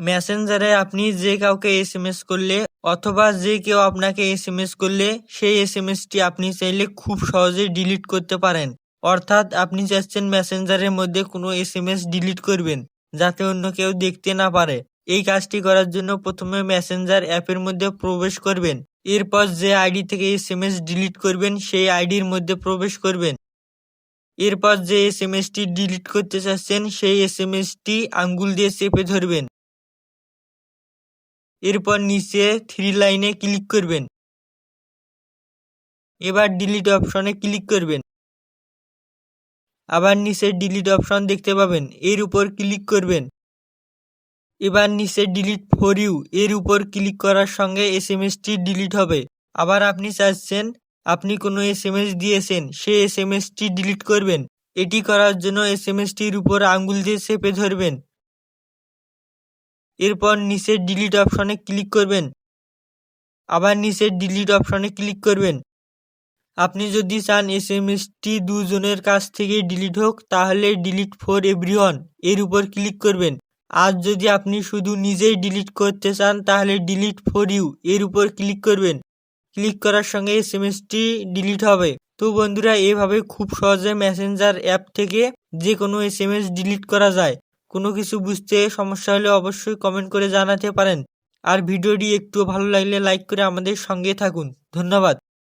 মেসেঞ্জারে আপনি যে কাউকে এস এম এস করলে অথবা যে কেউ আপনাকে এস এম এস করলে, সেই এস এম এসটি আপনি চাইলে খুব সহজেই ডিলিট করতে পারেন। অর্থাৎ আপনি চাচ্ছেন মেসেঞ্জারের মধ্যে কোনো এস এম এস ডিলিট করবেন, যাতে অন্য কেউ দেখতে না পারে। এই কাজটি করার জন্য প্রথমে মেসেঞ্জার অ্যাপের মধ্যে প্রবেশ করবেন। এরপর যে আইডি থেকে এস এম এস ডিলিট করবেন, সেই আইডির মধ্যে প্রবেশ করবেন। এরপর যে এস এম এসটি ডিলিট করতে চাচ্ছেন, সেই এস এম এসটি আঙ্গুল দিয়ে চেপে ধরবেন। এরপর নিচে থ্রি লাইনে ক্লিক করবেন। এবার ডিলিট অপশনে ক্লিক করবেন। আবার নিচে ডিলিট অপশন দেখতে পাবেন, এর উপর ক্লিক করবেন। এবার নিচে ডিলিট ফর ইউ এর উপর ক্লিক করার সঙ্গে এস এম এসটি ডিলিট হবে। আবার আপনি চাচ্ছেন, আপনি কোনো এস এম এস দিয়েছেন, সে এস এম এসটি ডিলিট করবেন। এটি করার জন্য এস এম এসটির উপর আঙ্গুল দিয়ে চেপে ধরবেন। এরপর নিচে ডিলিট অপশনে ক্লিক করবেন। আবার নিচে ডিলিট অপশনে ক্লিক করবেন। আপনি যদি চান এস এম এসটি দুজনের কাছ থেকে ডিলিট হোক, তাহলে ডিলিট ফর এভরিওয়ান এর উপর ক্লিক করবেন। আর যদি আপনি শুধু নিজেই ডিলিট করতে চান, তাহলে ডিলিট ফর ইউ এর উপর ক্লিক করবেন। ক্লিক করার সঙ্গে এস এম এসটি ডিলিট হবে। তো বন্ধুরা, এভাবে খুব সহজে মেসেঞ্জার অ্যাপ থেকে যে কোনো এস এম এস ডিলিট করা যায়। কোনো কিছু বুঝতে সমস্যা হলে অবশ্যই কমেন্ট করে জানাতে পারেন। আর ভিডিওটি একটু ভালো লাগলে লাইক করে আমাদের সঙ্গে থাকুন। ধন্যবাদ।